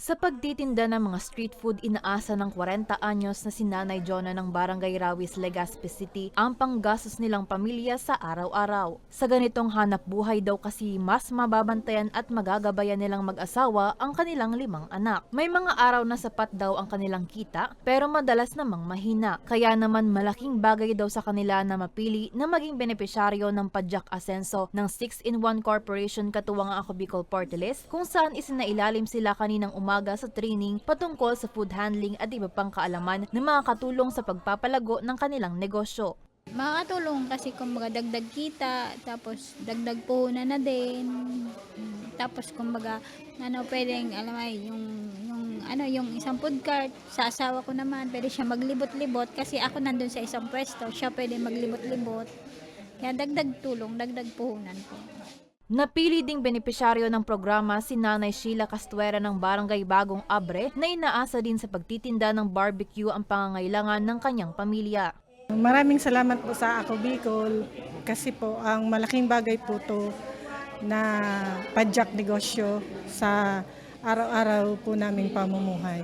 Sa pagtitinda ng mga street food, inaasa ng 40 anyos na si Nanay Jonna ng Barangay Rawis, Legazpi City ang panggastos nilang pamilya sa araw-araw. Sa ganitong hanap buhay daw kasi mas mababantayan at magagabayan nilang mag-asawa ang kanilang limang anak. May mga araw na sapat daw ang kanilang kita pero madalas namang mahina. Kaya naman malaking bagay daw sa kanila na mapili na maging benepisyaryo ng Padjak Asenso ng 6-in-1 Corporation katuwang ang Bicol Party kung saan isinailalim sila kaninang umaga sa training patungkol sa food handling at iba pang kaalaman na makakatulong sa pagpapalago ng kanilang negosyo. Makakatulong kasi kumbaga dagdag kita, tapos dagdag puhunan na din. Tapos kumbaga ano pwedeng alam mo yung yung ano yung isang food cart sa asawa ko naman pwede siya maglibot-libot kasi ako nandun sa isang pwesto siya pwede maglibot-libot kaya dagdag tulong dagdag puhunan po Napili ding benepisyaryo ng programa si Nanay Sheila Castuera ng Barangay Bagong Abre na inaasa din sa pagtitinda ng barbecue ang pangangailangan ng kanyang pamilya. Maraming salamat po sa Ako Bicol kasi po ang malaking bagay po to na padyak negosyo sa araw-araw po naming pamumuhay.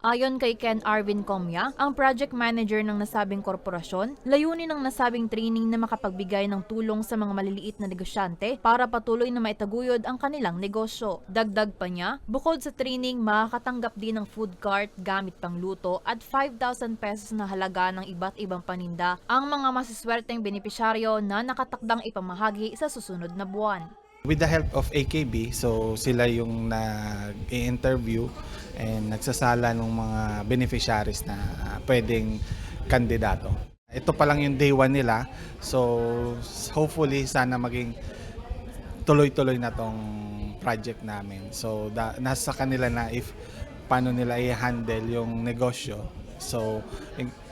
Ayon kay Ken Arvin Comya, ang project manager ng nasabing korporasyon, layunin ng nasabing training na makapagbigay ng tulong sa mga maliliit na negosyante para patuloy na maitaguyod ang kanilang negosyo. Dagdag pa niya, bukod sa training, makakatanggap din ng food cart, gamit pangluto at 5,000 pesos na halaga ng iba't ibang paninda ang mga masiswerteng benepisyaryo na nakatakdang ipamahagi sa susunod na buwan. With the help of AKB, so sila yung nag-i-interview and nagsasala ng mga beneficiaries na pwedeng kandidato. Ito pa lang yung day one nila, so hopefully sana maging tuloy-tuloy na tong project namin. So da, nasa kanila na if paano nila i-handle yung negosyo. So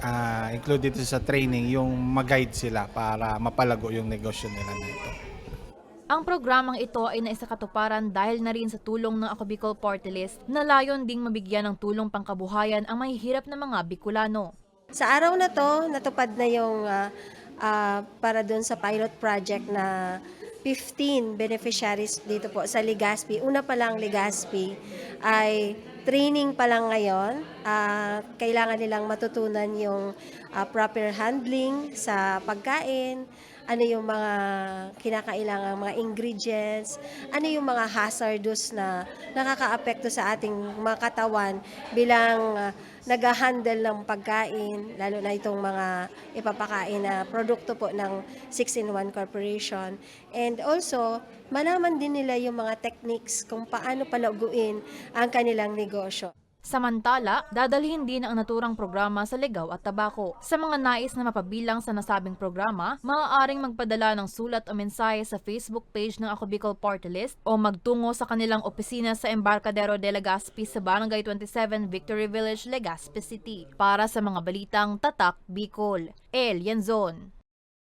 ah, included sa training yung mag-guide sila para mapalago yung negosyo nila nito. Ang programang ito ay naisakatuparan dahil na rin sa tulong ng Ako Bicol Party List na layon ding mabigyan ng tulong pangkabuhayan ang mahihirap na mga Bicolano. Sa araw na to, natupad na yung ah, ah, para doon sa pilot project na 15 beneficiaries dito po sa Legazpi. Una pa lang Legazpi ay training pa lang ngayon. Ah, kailangan nilang matutunan yung ah, proper handling sa pagkain, ano yung mga kinakailangan mga ingredients, ano yung mga hazardous na nakakaapekto sa ating mga katawan bilang ah, nag-handle ng pagkain, lalo na itong mga ipapakain na produkto po ng 6-in-1 Corporation. And also, malaman din nila yung mga techniques kung paano palaguin ang kanilang negosyo. Samantala, dadalhin din ang naturang programa sa ligaw at tabako. Sa mga nais na mapabilang sa nasabing programa, maaaring magpadala ng sulat o mensahe sa Facebook page ng Ako Party List o magtungo sa kanilang opisina sa Embarcadero de Legazpi sa Barangay 27 Victory Village, Legazpi City. Para sa mga balitang Tatak Bicol, El Yanzon.